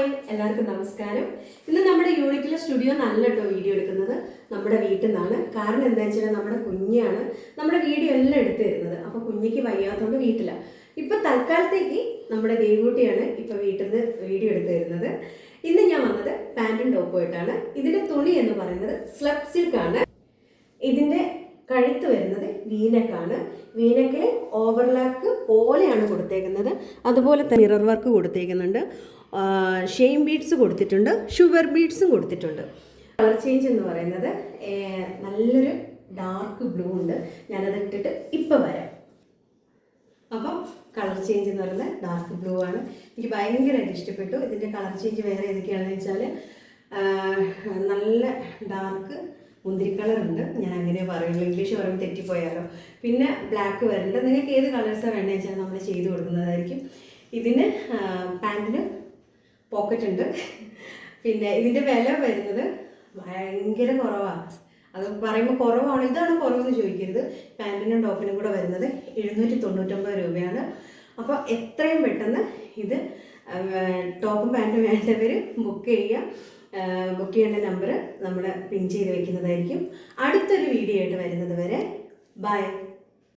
Hi എല്ലാവർക്കും നമസ്കാരം. ഇന്ന് നമ്മുടെ യൂണിറ്റിലെ സ്റ്റുഡിയോ നല്ല കേട്ടോ വീഡിയോ എടുക്കുന്നത് നമ്മുടെ വീട്ടിൽ നിന്നാണ്. കാരണം എന്താ വെച്ചാൽ നമ്മുടെ കുഞ്ഞാണ് നമ്മുടെ വീഡിയോ എല്ലാം എടുത്തു തരുന്നത്. അപ്പോൾ കുഞ്ഞിക്ക് വയ്യാത്തതുകൊണ്ട് വീട്ടില. ഇപ്പൊ തൽക്കാലത്തേക്ക് നമ്മുടെ ദേവൂട്ടിയാണ് ഇപ്പൊ വീട്ടിൽ നിന്ന് വീഡിയോ എടുത്തു തരുന്നത്. ഇന്ന് ഞാൻ വന്നത് പാന്റും ടോപ്പുമായിട്ടാണ് ഇതിന്റെ തുണി എന്ന് പറയുന്നത് സ്ലബ് സിൽക്കാണ് ഇതിന്റെ കഴുത്ത് വരുന്നത് വീനക്കാണ്. വീനക്കിൽ ഓവർലാക്ക് പോലെയാണ് കൊടുത്തേക്കുന്നത്. അതുപോലെ തന്നെ മിറർ വർക്ക് കൊടുത്തേക്കുന്നുണ്ട്. ഷെയിം ബീഡ്സ് കൊടുത്തിട്ടുണ്ട് ഷുഗർ ബീഡ്സും കൊടുത്തിട്ടുണ്ട്. കളർ ചേഞ്ച് എന്ന് പറയുന്നത് നല്ലൊരു ഡാർക്ക് ബ്ലൂ ഉണ്ട്. ഞാനത് ഇട്ടിട്ട് ഇപ്പം വരാം. അപ്പം കളർ ചേഞ്ച് എന്ന് പറയുന്നത് ഡാർക്ക് ബ്ലൂ ആണ്. എനിക്ക് ഭയങ്കരമായിട്ട് ഇഷ്ടപ്പെട്ടു. ഇതിന്റെ കളർ ചേഞ്ച് വേറെ ഏതൊക്കെയാണെന്ന് വെച്ചാൽ നല്ല ഡാർക്ക് മുന്തിരി കളർ ഉണ്ട്. ഞാൻ അങ്ങനെ പറയുള്ളൂ. ഇംഗ്ലീഷ് പറയുമ്പോൾ തെറ്റിപ്പോയാലോ. പിന്നെ ബ്ലാക്ക് വരുന്നുണ്ട്. നിങ്ങൾക്ക് ഏത് കളേഴ്സാണ് വേണ്ടതെന്ന് വെച്ചാൽ നമ്മൾ ചെയ്ത് കൊടുക്കുന്നതായിരിക്കും. ഇതിന് പാന്റിന് പോക്കറ്റ് ഉണ്ട്. പിന്നെ ഇതിന്റെ വില വരുന്നത് ഭയങ്കര കുറവാണ് അത് പറയുമ്പോൾ കുറവാണ്. ഇതാണ് കുറവെന്ന് ചോദിക്കരുത്. പാന്റിനും ടോപ്പിനും കൂടെ വരുന്നത് എഴുന്നൂറ്റി തൊണ്ണൂറ്റൊമ്പത് രൂപയാണ്. അപ്പോൾ എത്രയും പെട്ടെന്ന് ഇത് ടോപ്പും പാന്റും വേണ്ടവർ ബുക്ക് ചെയ്യുക. ബുക്ക് ചെയ്യേണ്ട നമ്പർ നമ്മൾ പിൻ ചെയ്ത് വെക്കുന്നതായിരിക്കും. അടുത്തൊരു വീഡിയോ ആയിട്ട് വരുന്നത് വരെ ബൈ